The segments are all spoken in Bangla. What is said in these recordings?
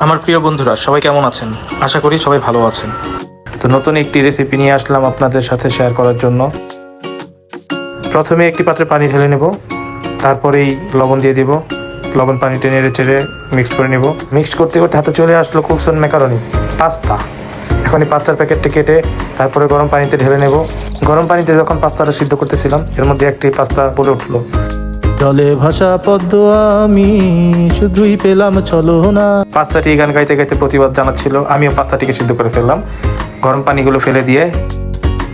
আমার প্রিয় বন্ধুরা, সবাই কেমন আছেন? আশা করি সবাই ভালো আছেন। তো নতুন একটি রেসিপি নিয়ে আসলাম আপনাদের সাথে শেয়ার করার জন্য। প্রথমে একটি পাত্রে পানি ঢেলে নেব, তারপরেই লবণ দিয়ে দিব। লবণ পানিতে নেড়ে চেড়ে মিক্সড করে নেব। মিক্সড করতে করতে হাতে চলে আসলো কুকসন ম্যাকারনি পাস্তা এখন এই পাস্তার প্যাকেটটি কেটে তারপরে গরম পানিতে ঢেলে নেব। গরম পানিতে যখন পাস্তাটা সিদ্ধ করতেছিলাম, এর মধ্যে একটি পাস্তা পড়ে উঠল। জলে ভাষা পদ্ম আমি, শুধুই পেলাম চলো না পাস্তাটি গান গাইতে গাইতে প্রতিবাদ জানাচ্ছিল, আমিও পাস্তাটিকে সিদ্ধ করে ফেললাম। গরম পানিগুলো ফেলে দিয়ে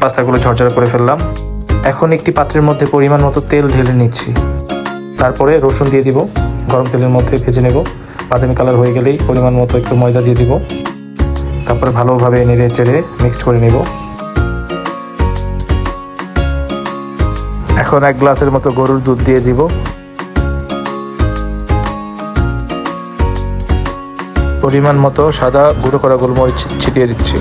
পাস্তাগুলো ঝরঝরে করে ফেললাম। এখন একটি পাত্রের মধ্যে পরিমাণ মতো তেল ঢেলে নিচ্ছি। তারপরে রসুন দিয়ে দিব, গরম তেলের মধ্যে ভেজে নেব। বাদামি কালার হয়ে গেলেই পরিমাণ মতো একটু ময়দা দিয়ে দিব। তারপরে ভালোভাবে নেড়ে চেড়ে মিক্সড করে নেব। এখন এক গ্লাসের মতো গরুর দুধ দিয়ে দিব। পরিমাণ মতো সাদা গুঁড়ো করা গোলমরিচ ছিটিয়ে দিচ্ছি।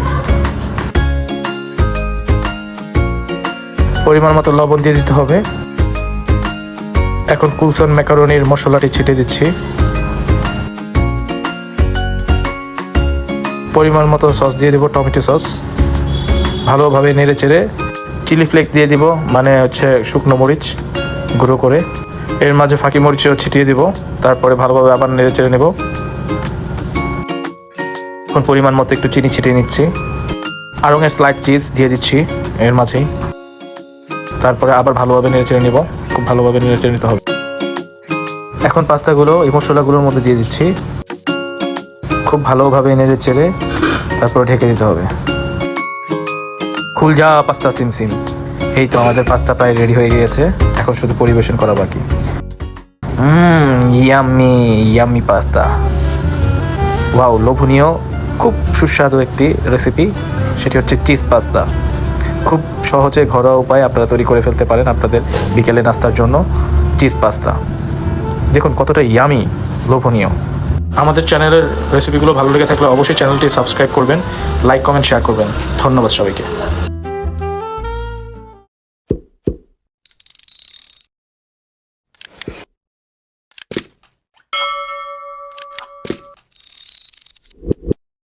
পরিমাণ মতো লবণ দিয়ে দিতে হবে। এখন কুলসন ম্যাকারনির মশলাটি ছিটিয়ে দিচ্ছি। পরিমাণ মতো সস দিয়ে দেবো টমেটো সস। ভালোভাবে নেড়ে চেড়ে চিলি ফ্লেক্স দিয়ে দিব মানে হচ্ছে শুকনো মরিচ গুঁড়ো করে। এর মাঝে ফাঁকি মরিচও ছিটিয়ে দিব, তারপরে ভালোভাবে আবার নেড়ে চেড়ে নেব। এখন পরিমাণ মতো একটু চিনি ছিটিয়ে নিচ্ছি। আড়ঙের স্লাইড চিজ দিয়ে দিচ্ছি এর মাঝেই। তারপরে আবার ভালোভাবে নেড়ে চেড়ে নেব, খুব ভালোভাবে নেড়ে চেড়ে নিতে হবে। এখন পাস্তাগুলো এই মশলাগুলোর মধ্যে দিয়ে দিচ্ছি। খুব ভালোভাবে নেড়ে চেড়ে তারপরে ঢেকে দিতে হবে। খুলজা পাস্তা সিমসিম এই তো আমাদের পাস্তা প্রায় রেডি হয়ে গিয়েছে। এখন শুধু পরিবেশন করা বাকি। Hmm yummy yummy pasta. Wow লোভনীয়, খুব সুস্বাদু একটি রেসিপি সেটি হচ্ছে চিজ পাস্তা। খুব সহজে ঘরোয়া উপায়ে আপনারা তৈরি করে ফেলতে পারেন আপনাদের বিকেলে নাস্তার জন্য চিজ পাস্তা। দেখুন, কতটা ইয়ামি লোভনীয়। আমাদের চ্যানেলের রেসিপিগুলো ভালো লেগে থাকলে অবশ্যই চ্যানেলটি সাবস্ক্রাইব করবেন লাইক কমেন্ট শেয়ার করবেন। ধন্যবাদ সবাইকে।